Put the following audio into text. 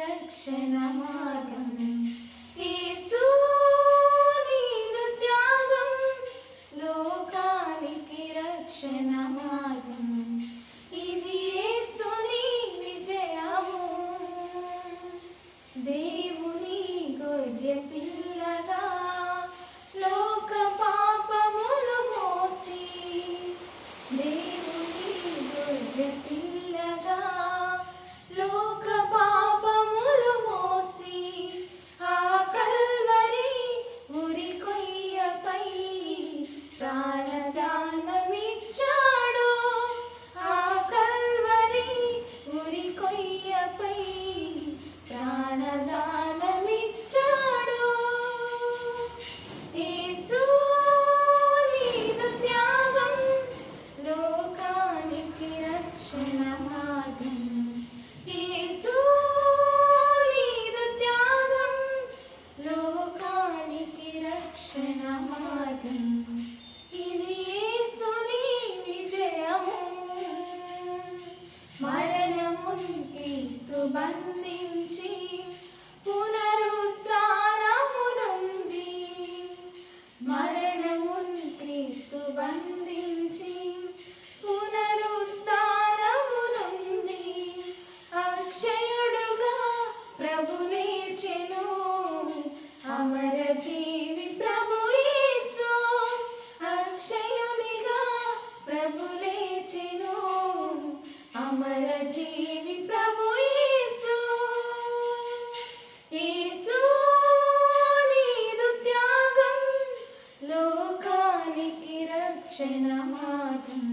రక్షణ మార్గం యేసు త్యాగం లోకానికి రక్షణ మార్గం ఇది యేసుని విజయము. దేవుని గొర్రె పిల్లగా లోక పాపములు మోసి దేవుని గొర్రె బంధించి పునరుద్ధానమునుంది. మరణమున్ క్రీస్తు బంధించి పునరుద్ధానమునుంది. అక్షయుడుగా ప్రభు లేచెను అమర జీవి ప్రభు యేసు. అక్షయునిగా ప్రభు లేచెను అమర జీవి സമാധം